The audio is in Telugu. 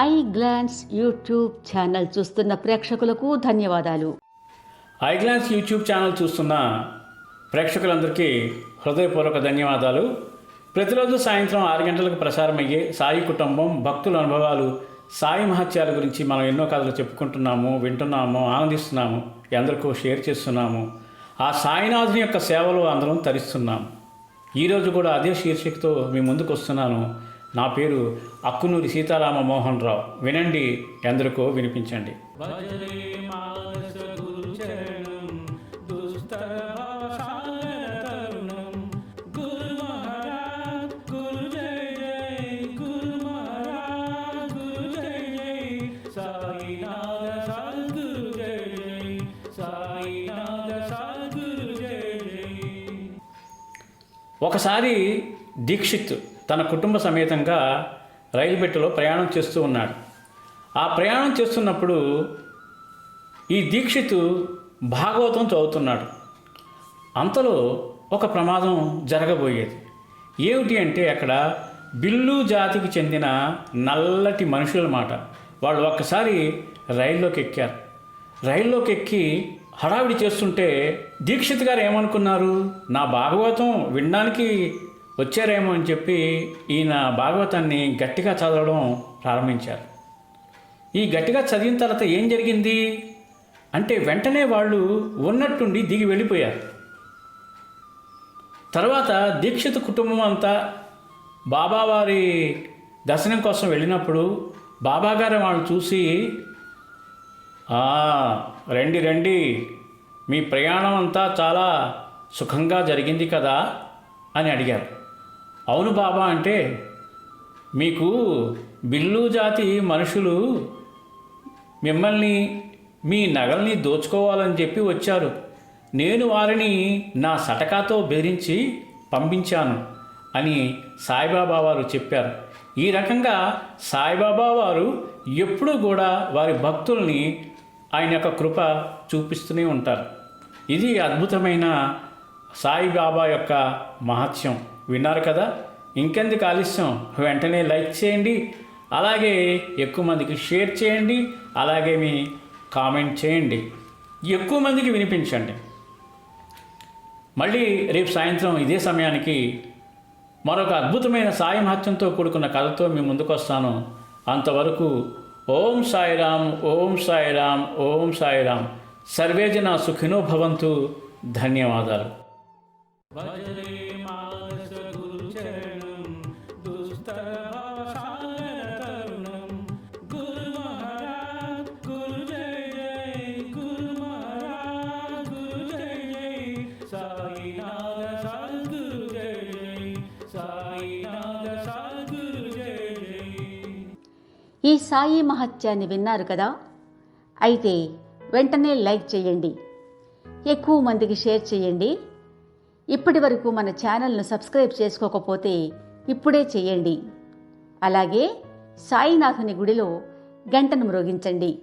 ఐ గ్లాన్స్ యూట్యూబ్ ఛానల్ చూస్తున్న ప్రేక్షకులకు ధన్యవాదాలు. ఐ గ్లాన్స్ యూట్యూబ్ ఛానల్ చూస్తున్న ప్రేక్షకులందరికీ హృదయపూర్వక ధన్యవాదాలు. ప్రతిరోజు సాయంత్రం ఆరు గంటలకు ప్రసారమయ్యే సాయి కుటుంబం భక్తుల అనుభవాలు సాయి మహత్యాల గురించి మనం ఎన్నో కథలు చెప్పుకుంటున్నాము వింటున్నాము ఆనందిస్తున్నాము ఎందరికో షేర్ చేస్తున్నాము. ఆ సాయినాథుని యొక్క సేవలు అందరం తరిస్తున్నాము ఈరోజు కూడా అదే శీర్షికతో మీ ముందుకు వస్తున్నాను. నా పేరు అక్కునూరి సీతారామ మోహన్ రావు. వినండి ఎందరికో వినిపించండి. ఒకసారి దీక్షిత్ తన కుటుంబ సమేతంగా రైలు పెట్టెలో ప్రయాణం చేస్తూ ఉన్నాడు. ఆ ప్రయాణం చేస్తున్నప్పుడు ఈ దీక్షితు భాగవతం చదువుతున్నాడు. అంతలో ఒక ప్రమాదం జరగబోయేది. ఏమిటి అంటే అక్కడ బిల్లు జాతికి చెందిన నల్లటి మనుషుల మాట. వాళ్ళు ఒక్కసారి రైల్లోకి ఎక్కారు. రైల్లోకి ఎక్కి హడావిడి చేస్తుంటే దీక్షిత్ గారు ఏమనుకున్నారు? నా భాగవతం వినడానికి వచ్చారేమో అని చెప్పి ఈయన భాగవతాన్ని గట్టిగా చదవడం ప్రారంభించారు. ఈ గట్టిగా చదివిన తర్వాత ఏం జరిగింది? అంటే వెంటనే వాళ్ళు ఉన్నట్టుండి దిగి వెళ్ళిపోయారు. తర్వాత దీక్షిత కుటుంబం అంతా బాబావారి దర్శనం కోసం వెళ్ళినప్పుడు బాబాగారు వాళ్ళు చూసి రండి రండి. మీ ప్రయాణం అంతా చాలా సుఖంగా జరిగింది కదా? అని అడిగారు. అవును బాబా అంటే మీకు బిల్లు జాతి మనుషులు మిమ్మల్ని మీ నగల్ని దోచుకోవాలని చెప్పి వచ్చారు. నేను వారిని నా సటకాతో బెదిరించి పంపించాను అని సాయిబాబా వారు చెప్పారు. ఈ రకంగా సాయిబాబా వారు ఎప్పుడూ కూడా వారి భక్తుల్ని ఆయన యొక్క కృప చూపిస్తూనే ఉంటారు. ఇది అద్భుతమైన సాయిబాబా యొక్క మహత్యం. విన్నారు కదా? ఇంకెందుకు ఆలస్యం? వెంటనే లైక్ చేయండి. అలాగే ఎక్కువ మందికి షేర్ చేయండి. అలాగే మీ కామెంట్ చేయండి. ఎక్కువ మందికి వినిపించండి. మళ్ళీ రేపు సాయంత్రం ఇదే సమయానికి మరొక అద్భుతమైన సాయి మహత్యంతో కూడుకున్న కథతో మీ ముందుకు వస్తాను అంతవరకు ఓం సాయిరామ్ ఓం సాయిరామ్ ఓం సాయిరామ్. సర్వేజన సుఖినో భవంతు. ధన్యవాదాలు. ఈ సాయి మహత్యాన్ని విన్నారు కదా? అయితే వెంటనే లైక్ చేయండి. ఎక్కువ మందికి షేర్ చేయండి. ఇప్పటి వరకు మన ఛానల్ను సబ్స్క్రైబ్ చేసుకోకపోతే ఇప్పుడే చేయండి. అలాగే సాయినాథుని గుడిలో గంటను మ్రోగించండి.